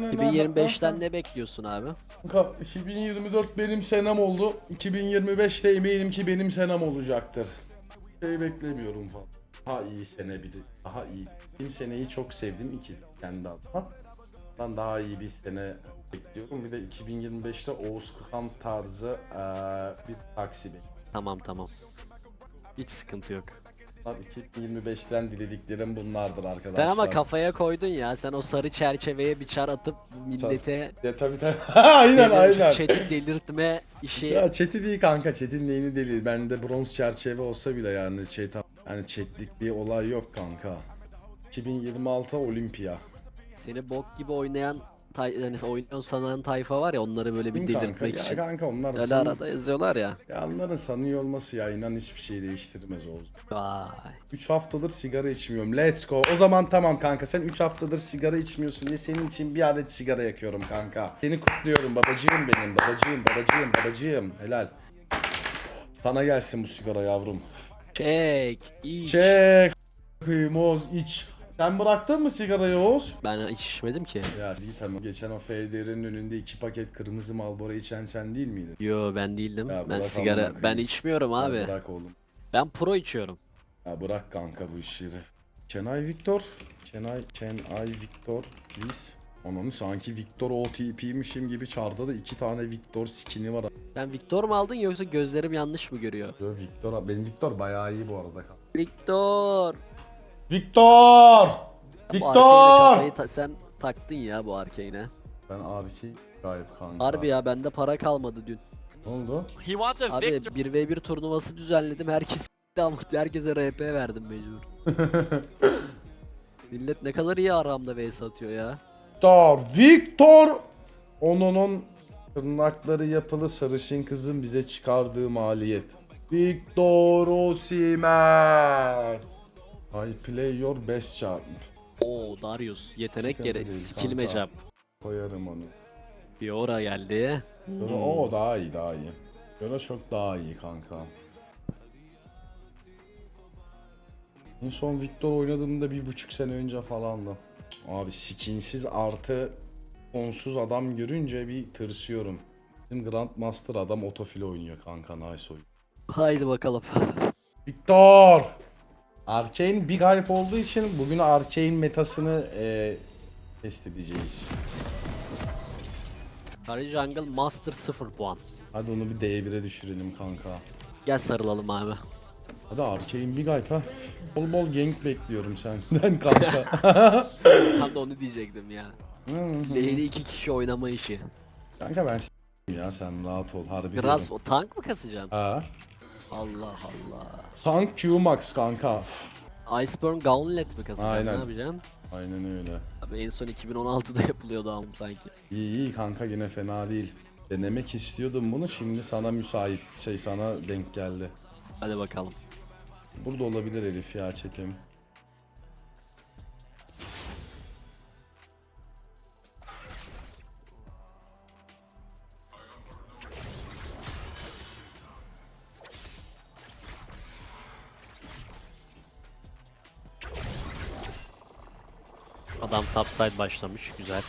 2025'ten ne bekliyorsun abi? Kanka 2024 benim senem oldu. 2025'te eminim ki benim senem olacaktır. Şey beklemiyorum falan. Daha iyi sene biri. Daha iyi. Benim seneyi çok sevdim iki kendi adıma. Ben daha iyi bir sene bekliyorum. Bir de 2025'te Oğuz Kıhan tarzı eee, bir taksi bekliyorum. Tamam tamam. Hiç sıkıntı yok. 2025'ten dilediklerim bunlardır arkadaşlar. Sen ama kafaya koydun ya. Sen o sarı çerçeveye bir çar atıp millete Ya tabii tabii. aynen aynen. chat'i delirtme işi. Ya chat'i değil kanka chat'in neyini deli. Bende bronz çerçeve olsa bile yani şey tam yani chat'lik bir olay yok kanka. 2026 Olimpiya. Seni bok gibi oynayan tay yani oynuyorsun sanan tayfa var ya onları böyle bir kanka? delirtmek Ya için. kanka onlar Öyle san- arada yazıyorlar ya. ya onların sanıyor olması ya inan hiçbir şey değiştirmez Oğuz. Vay. 3 haftadır sigara içmiyorum. Let's go. O zaman tamam kanka. Sen 3 haftadır sigara içmiyorsun diye senin için bir adet sigara yakıyorum kanka. Seni kutluyorum babacığım benim. Babacığım, babacığım, babacığım. Helal. Sana gelsin bu sigara yavrum. Çek. iç. Çek. Oğuz iç. Sen bıraktın mı sigarayı Oğuz? Ben hiç içmedim ki. Ya iyi tamam. Geçen o FDR'in önünde iki paket kırmızı Marlboro içen sen değil miydin? Yo ben değildim. Ya ben bırak sigara amına ben koyayım. içmiyorum Ya abi. bırak oğlum. Ben pro içiyorum. Ya bırak kanka bu işleri. Kenay Victor. Kenay, Kenay Victor. Please. Ananı sanki Victor OTP'mişim gibi çarda da iki tane Victor skin'i var. Sen Victor mu aldın yoksa gözlerim yanlış mı görüyor? Yo, Victor, benim Victor bayağı iyi bu arada. Victor. Victor! Victor! kafayı ta- sen taktın ya bu arcane'e. Ben Arki gayip kanka. Harbi ya bende para kalmadı dün. Ne oldu? He wants a Abi victor. 1v1 turnuvası düzenledim. Herkes herkese RP verdim mecbur. Millet ne kadar iyi aramda vs atıyor ya. Victor! Victor! Onunun tırnakları yapılı sarışın kızın bize çıkardığı maliyet. Victor Osimhen! I play your best champ. Oo Darius yetenek Sıkıntı gerek. değil Skill kanka. matchup. Koyarım onu. Fiora geldi. Sonra o daha iyi daha iyi. Sonra çok daha iyi kanka. En son Victor oynadığımda bir buçuk sene önce falandı. Abi skinsiz artı onsuz adam görünce bir tırsıyorum. Bizim Grandmaster adam otofile oynuyor kanka nice oyun. Haydi bakalım. Victor! Arcane big hype olduğu için bugün Arcane metasını eee test edeceğiz. Kari Jungle Master 0 puan. Hadi onu bir D1'e düşürelim kanka. Gel sarılalım abi. Hadi Arcane Big Hype ha. Bol bol gank bekliyorum senden kanka. Tam da onu diyecektim ya. Lane'i iki kişi oynama işi. kanka ben ya sen rahat ol harbi Biraz diyorum. o tank mı kasacaksın? Ha. Allah Allah. Tank Q-Max kanka. Iceburn Gauntlet mi kasacaksın? Aynen. Ne yapacaksın? Aynen öyle. Abi en son 2016'da yapılıyordu ama sanki. İyi iyi kanka yine fena değil. Denemek istiyordum bunu şimdi sana müsait şey sana denk geldi. Hadi bakalım. Burada olabilir Elif ya çekim. Topside başlamış. Güzel.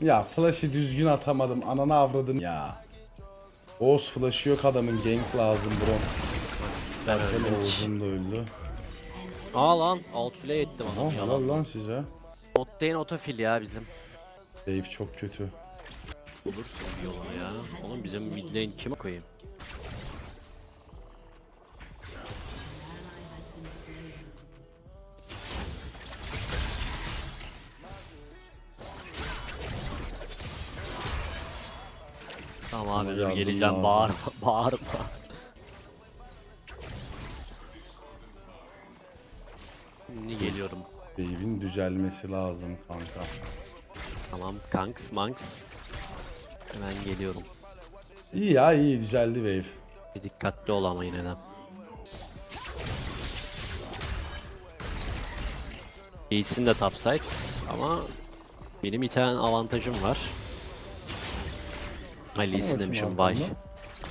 Ya flash'ı düzgün atamadım ananı avradım ya. Oğuz flash'ı yok adamın gank lazım bro. Ben öldüm. Oğuz'un da öldü. Aa lan outplay ettim Oh, adamı helal yalan. lan size. Bottane otofil ya bizim. Dave çok kötü. Bulursun bir yolunu ya. Oğlum bizim mid lane kime koyayım? Tamam abi dur yardım geleceğim lazım. bağırma bağırma. Şimdi geliyorum. Wave'in düzelmesi lazım kanka. Tamam kanks manks. Hemen geliyorum. İyi ya iyi düzeldi Wave. Bir dikkatli ol ama yine de. İyisin de topside ama benim bir tane avantajım var. Ay demişim vay. arkanda.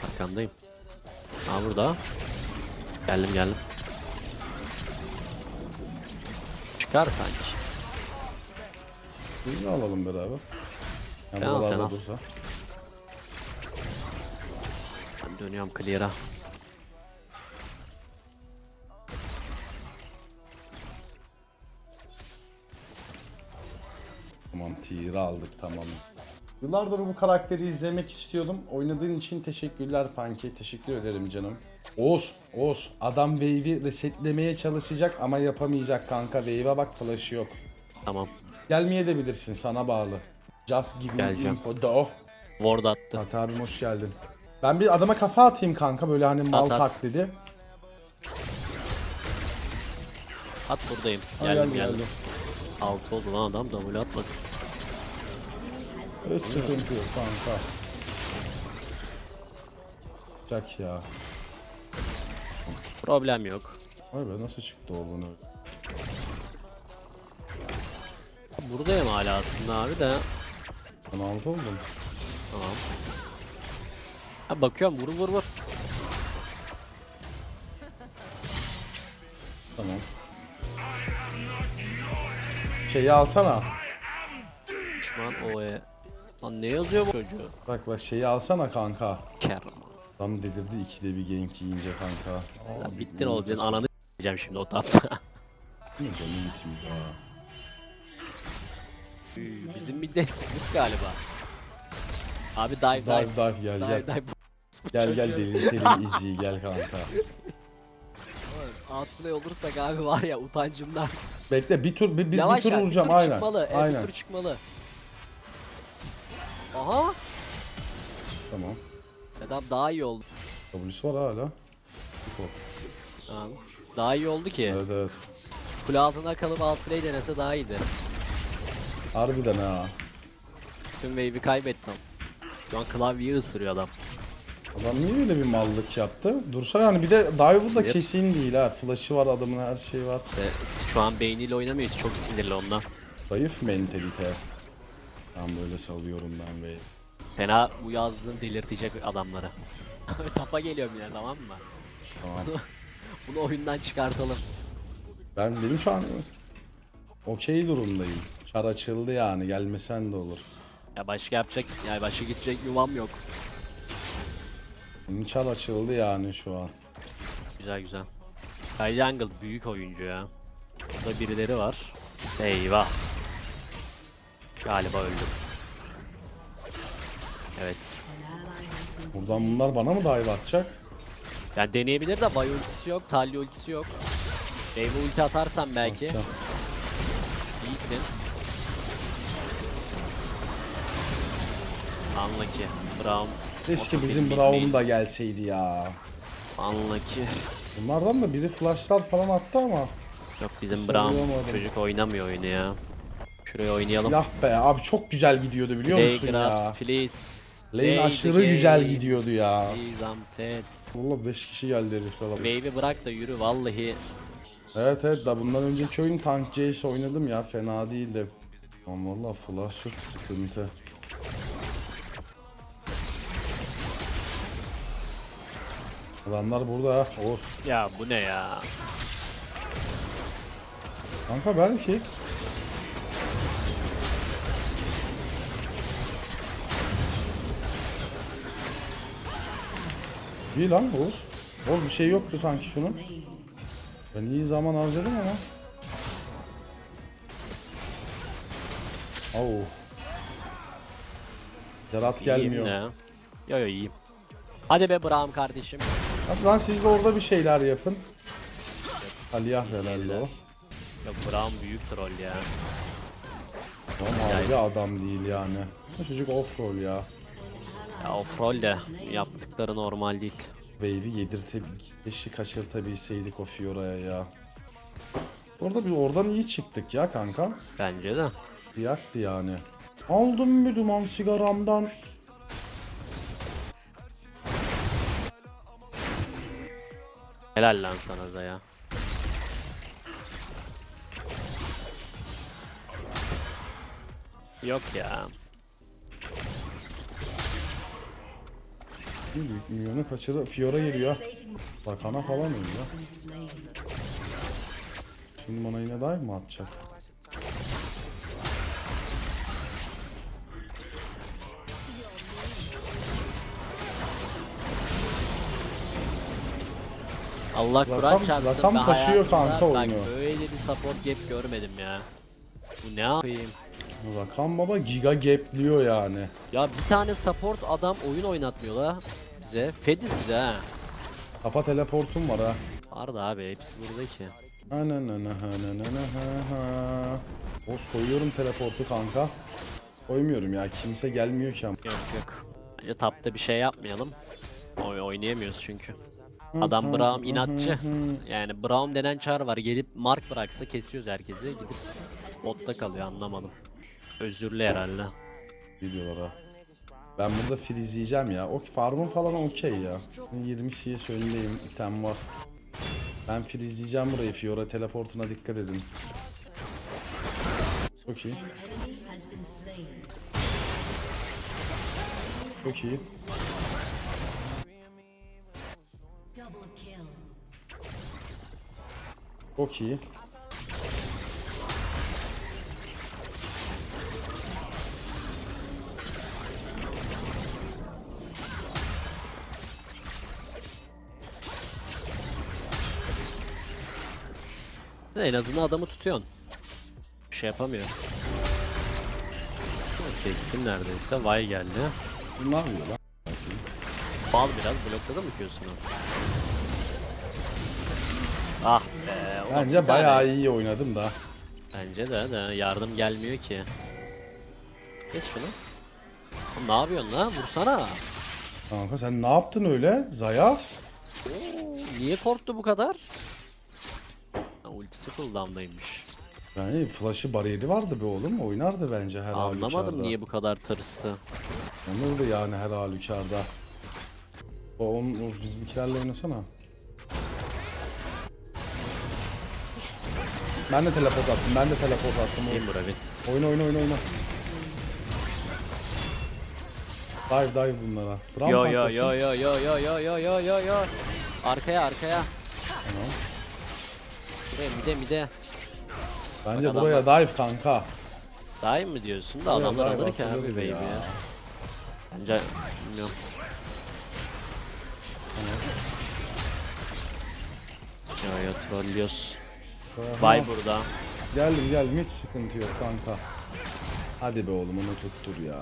Arkandayım. Ha burada. Geldim geldim. Çıkar sanki. Biz de alalım beraber. Yani al, sen buralarda al. dursa. Ben dönüyorum clear'a. Tamam tier'ı aldık tamam. Yıllardır bu karakteri izlemek istiyordum. Oynadığın için teşekkürler Panki. Teşekkür ederim canım. Oğuz, Oğuz. Adam wave'i resetlemeye çalışacak ama yapamayacak kanka. Wave'e bak flash'ı yok. Tamam. Gelmeye de bilirsin sana bağlı. Just give me Geleceğim. info. Do. Ward attı. Fatih abim hoş geldin. Ben bir adama kafa atayım kanka böyle hani mal At, at. taklidi. At buradayım. Ha, Geldim geldi, geldim. geldi. Altı oldu lan adam double atmasın. Hiç sıkıntı yok kanka. Çak ya. Problem yok. Vay be nasıl çıktı o bunu? Buradayım hala aslında abi de. 16 oldum. Tamam. Ha bakıyorum vur vur vur. Tamam. Şeyi alsana. Düşman OE. Lan ne yazıyor bu çocuğu? Bak bak şeyi alsana kanka. Kerem. Tam delirdi ikide bir gank yiyince kanka. Lan bittin oğlum senin ananı diyeceğim şimdi o tapta. Ne canım bitmiyor ha. Bizim bir de sıkıntı galiba. Abi dive dive. Dive dive gel Dive gel. dive. Gel gel delirtelim izleyi gel kanka. Outplay olursak abi var ya utancımdan. Bekle bir tur bir, bir, bir Yavaş tur ya, vuracağım bir tur aynen. çıkmalı. Evet, aynen. bir tur çıkmalı. Aha. Tamam. Adam daha iyi oldu. W'su var hala. Tamam. Daha iyi oldu ki. Evet evet. Kule altına kalıp outplay denese daha iyiydi. Harbiden ha. Tüm wave'i kaybettim. Şu an klavyeyi ısırıyor adam. Adam niye öyle bir mallık yaptı? Dursa yani bir de dive'ı da Sinir. kesin değil ha. Flash'ı var adamın her şeyi var. Ve şu an beyniyle oynamıyoruz. Çok sinirli ondan. Zayıf mentalite. Ben böyle salıyorum ben ve Fena bu yazdığın delirtecek adamları. Tapa geliyorum yine tamam mı? tamam. Bunu oyundan çıkartalım. Ben benim şu an okey durumdayım. Çar açıldı yani gelmesen de olur. Ya başka yapacak, yani başka gidecek yuvam yok. Benim çar açıldı yani şu an. Güzel güzel. Kyle Jungle büyük oyuncu ya. Burada birileri var. Eyvah. Galiba öldüm. Evet. Buradan bunlar bana mı dive atacak? Yani deneyebilir de Bay ultisi yok, Talya ultisi yok. Wave ulti atarsan belki. Atacağım. İyisin. Unlucky. Brown. Keşke bizim Brown da gelseydi ya. Unlucky. Bunlardan da biri flashlar falan attı ama. Yok bizim Hiç Brown çocuk oynamıyor oyunu ya. Şuraya oynayalım. Yah be abi çok güzel gidiyordu biliyor Play musun grabs ya? please. Lane Play the aşırı güzel game. gidiyordu ya. Please I'm fed. Valla 5 kişi geldi herifler. Wave'i bırak da yürü vallahi. Evet evet da bundan önceki oyun Tank Jace oynadım ya fena değildi. Ama valla flash çok sıkıntı. Adamlar burada ha. Oğuz. Ya bu ne ya? Kanka belki. İyi lan Oğuz. Oğuz bir şey yoktu sanki şunun. Ben iyi zaman harcadım ama. Oo. Zerat gelmiyor. Yo yo iyiyim. Hadi be Brown kardeşim. Hadi lan siz de orada bir şeyler yapın. Aliyah herhalde o. Ya Brown büyük troll ya. Ama harbi adam değil yani. Bu çocuk off-roll ya. Ya off-roll de yaptıkları normal değil. Wave'i yedirte keşke kaçırtabilseydik o Fiora'ya ya. Orada bir oradan iyi çıktık ya kanka. Bence de. Yaktı yani. Aldım bir duman sigaramdan. Helal lan sana Zaya. Yok ya. Bir büyük milyonu kaçırdı. Fiora geliyor. Bakana falan öyle. Şimdi bana yine dive mı atacak? Allah Kur'an çarpsın. rakam taşıyor hayatımda kanka bak oyunu. Böyle bir support gap görmedim ya. Bu ne yapayım? Rakan baba giga gapliyor yani. Ya bir tane support adam oyun oynatmıyor la bize. Fediz bir de ha. Kapa teleportum var ha. Vardı abi hepsi burada ki. Anananahanananaha. Boş koyuyorum teleportu kanka. Koymuyorum ya kimse gelmiyor ki ama. Yok yok. Bence tapta bir şey yapmayalım. Oy oynayamıyoruz çünkü. Adam Braum inatçı. Yani Braum denen çar var. Gelip mark bıraksa kesiyoruz herkesi. Gidip botta kalıyor anlamadım. Özürlü herhalde. Gidiyorlar ha. Ben burada freezeyeceğim ya. O farmın falan okey ya. 20 CS önündeyim. item var. Ben freezeyeceğim burayı. Fiora teleportuna dikkat edin. Çok iyi. Çok iyi. Çok iyi. En azından adamı tutuyorsun. Bir şey yapamıyor. Kestim neredeyse. Vay geldi. Bu ne yapıyor lan? Bal biraz blokladı mı Q'sunu? Ah be. ulan bir Bence tane. bayağı iyi oynadım da. Bence de, de yardım gelmiyor ki. Kes şunu. Oğlum ne yapıyorsun lan? Vursana. Kanka sen ne yaptın öyle? Zaya? Niye korktu bu kadar? Ultisi cooldown'daymış. Yani flash'ı bariyeri vardı be oğlum. Oynardı bence her Anlamadım halükarda. niye bu kadar tırstı. Onurdu yani her halükarda. O onun o bizimkilerle oynasana. Ben de teleport attım. Ben de teleport attım. Bu Ravin? Oyna oyna oyna oyna. Dive dive bunlara. Yo tanklasın. yo yo yo yo yo yo yo yo yo. Arkaya arkaya. Tamam. Buraya mide mide. Bence Bak buraya dive kanka. Daha iyi mi diyorsun da Buraya adamlar dive alır ki atılır abi baby ya. ya. Bence bilmiyorum. Yo yo trollüyoruz. Vay burada. Geldim geldim hiç sıkıntı yok kanka. Hadi be oğlum onu tuttur ya.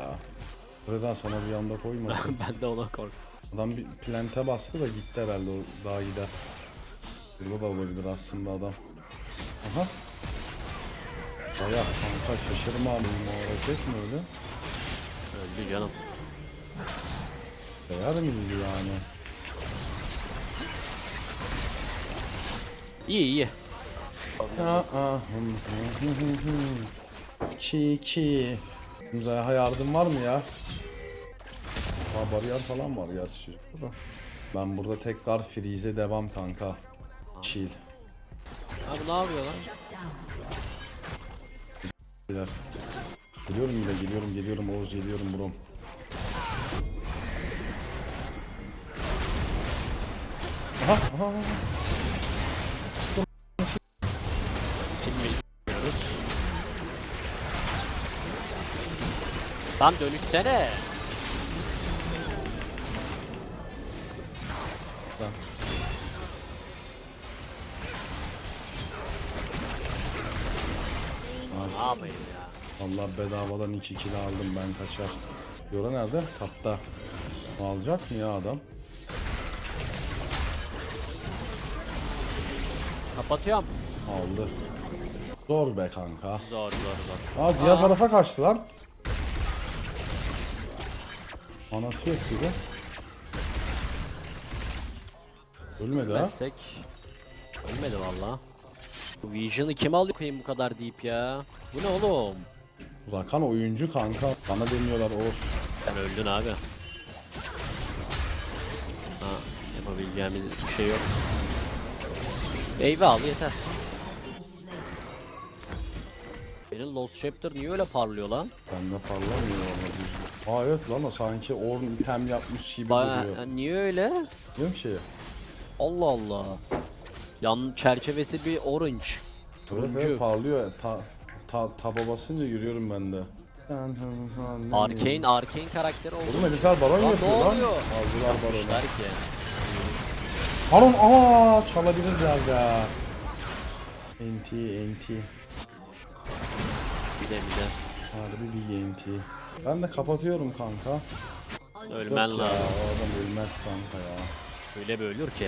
Buradan sana bir anda koymasın. ben de ona korktum. adam bir plante bastı da gitti herhalde o daha gider. Burada da olabilir aslında adam. Aha. Baya kanka şaşırma alayım o hareket mi öyle? Öldü canım. Değer miydi yani? İyi iyi. Aa, hı. İki iki. Zayha yardım var mı ya? Aa, bariyer falan var gerçi. Ben burada tekrar freeze devam kanka. Chill. Abi ne yapıyor lan? Beyler. Geliyorum bile geliyorum geliyorum Oğuz geliyorum brom. Aha aha. Filmi istiyoruz. Lan dönüşsene. Ya? Allah bedavadan 2 kilo aldım ben kaçar. Yora nerede? Tapta. Alacak mı ya adam? Kapatıyorum. Aldı. Zor be kanka. Zor zor zor. Aa diğer tarafa kaçtı lan. Anası yok gibi. Ölmedi ha. Ölmezsek. Ölmedi valla. Bu Vision'ı kim alıyor koyayım bu kadar deyip ya. Bu ne oğlum? Rakan oyuncu kanka. Bana demiyorlar Oğuz. Sen öldün abi. Ha, yapabileceğimiz bir şey yok. Wave'i al yeter. Benim Lost Chapter niye öyle parlıyor lan? Bende parlamıyor ama düzgün. Aa evet lan o sanki Orn item yapmış gibi Baya, duruyor. niye öyle? Musun şeyi? Allah Allah. Yan çerçevesi bir orange. Evet, Turuncu. evet parlıyor. Ta, ta, taba basınca yürüyorum ben de. Arcane, Arcane karakteri oldu. Oğlum Elisar baron Lan yapıyor ne lan. oluyor? Aldılar baronu. Ki. Baron aa çalabilir ya. NT NT. Bir de bir de. Harbi bir NT. Ben de kapatıyorum kanka. Ölmen Yok ya, lazım. o adam ölmez kanka ya. Öyle bir ölür ki.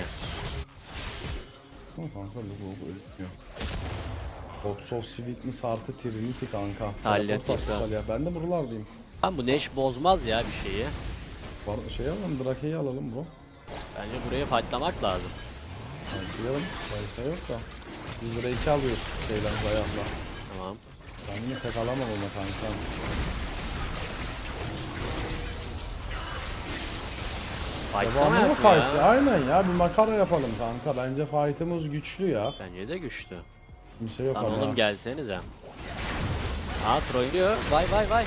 Ama kanka bu bu ölmüyor. Gods of Sweetness artı Trinity kanka. Talya. Ben de buralardayım. Tam bu Neş bozmaz ya bir şeyi. Var, şey alalım, Drake'yi alalım bro. Bence buraya fightlamak lazım. Diyelim, sayısa yok da. 100 lira 2 alıyoruz şeyden dayanla. Tamam. Ben yine tek alamam ona kanka. Devamlı fight? ya. Aynen ya bir makara yapalım kanka. Bence fight'ımız güçlü ya. Bence de güçlü. Kimse yok Lan ama. oğlum gelsenize. Aa trollüyor. Vay vay vay.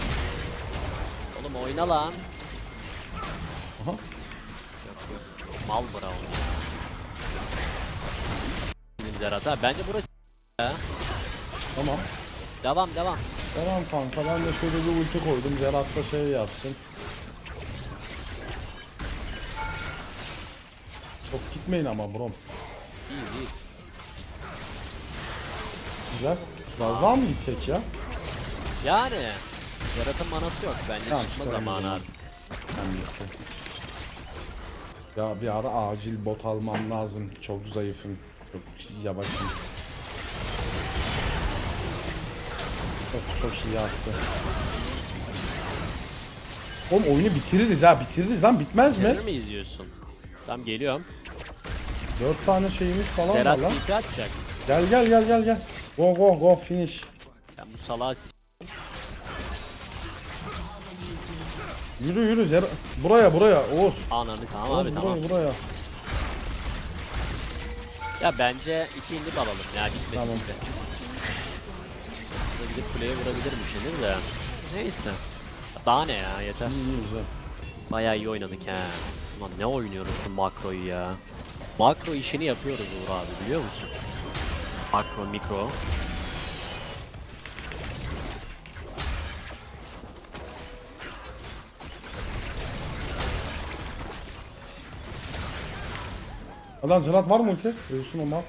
Oğlum oyna lan. Aha. Mal ya. S**tim Zerat ha. Bence burası ya. Tamam. Devam devam. Tamam kanka ben de şöyle bir ulti koydum. Zerat da şey yapsın. Çok gitmeyin ama brom. İyiyiz iyiyiz. Güzel. Biraz daha mı gitsek ya? Yani. Zerat'ın manası yok. Bence Tamam, çıkma çıkarım o zamanı zaman. artık. Ben bitti. Ya bir ara acil bot almam lazım. Çok zayıfım. Çok yavaşım. Çok çok iyi attı. Oğlum oyunu bitiririz ha bitiririz lan bitmez mi? Bitirir mi izliyorsun? Tamam geliyorum. Dört tane şeyimiz falan var lan. TP atacak. Gel gel gel gel gel. Go go go finish. Ben bu salağı s- Yürü yürü Zer buraya buraya Oğuz. Ananı tamam Oğuz abi buraya tamam. buraya. Ya bence iki indik alalım ya gitmedi Tamam. gitti. Burada Gidip kuleye vurabilirmişsiniz de. Neyse. Daha ne ya yeter. İyi iyi güzel. Bayağı iyi oynadık ha. Ulan ne oynuyoruz şu makroyu ya. Makro işini yapıyoruz Uğur abi biliyor musun? Makro mikro. Adam Zerat var mı ulti? Ölsün o mal.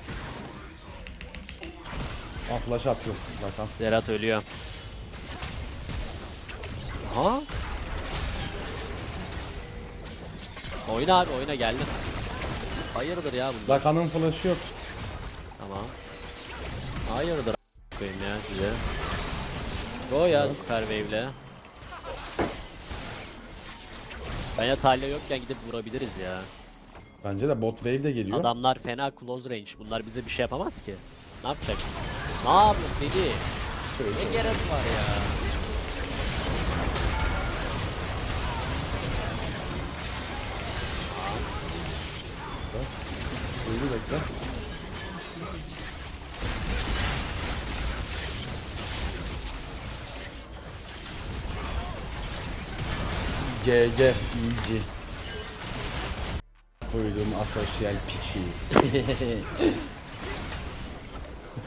Ah flash attım zaten. Zerat ölüyor. Ha? Oyna abi oyna geldim. Hayırdır ya bunlar? Rakan'ın flash'ı yok. Tamam. Hayırdır koyayım ya size. Go ya Super Wave'le. Bence Talya yokken gidip vurabiliriz ya. Bence de bot wave de geliyor. Adamlar fena close range. Bunlar bize bir şey yapamaz ki. Ne yapacak? Ne yapıyorsun dedi. Ne gerek var ya? GG easy. Koydum asosyal piçi.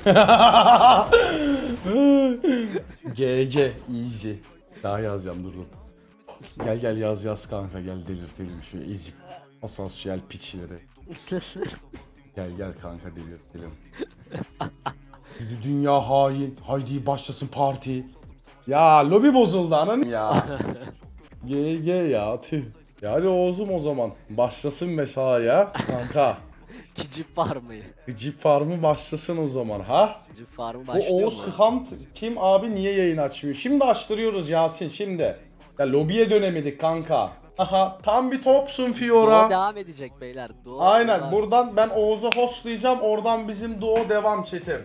GG easy. Daha yazacağım dur dur. Gel gel yaz yaz kanka gel delirtelim şu ezik asosyal piçleri. Gel gel kanka delirtelim. Dü- Dünya hain. Haydi başlasın parti. Ya lobi bozuldu ananı ya. GG ya tüh. Ya hadi Oğuz'um o zaman. Başlasın mesaya kanka. Cip var mı? Jeep Farm'ı başlasın o zaman ha. Cip farmı Bu başlıyor Oğuz mu? Hıkam kim abi niye yayın açmıyor? Şimdi açtırıyoruz Yasin şimdi. Ya lobiye dönemedik kanka. Aha tam bir topsun Duo Fiora. devam edecek beyler. Duo Aynen devam. buradan ben Oğuz'u hostlayacağım oradan bizim duo devam çetim.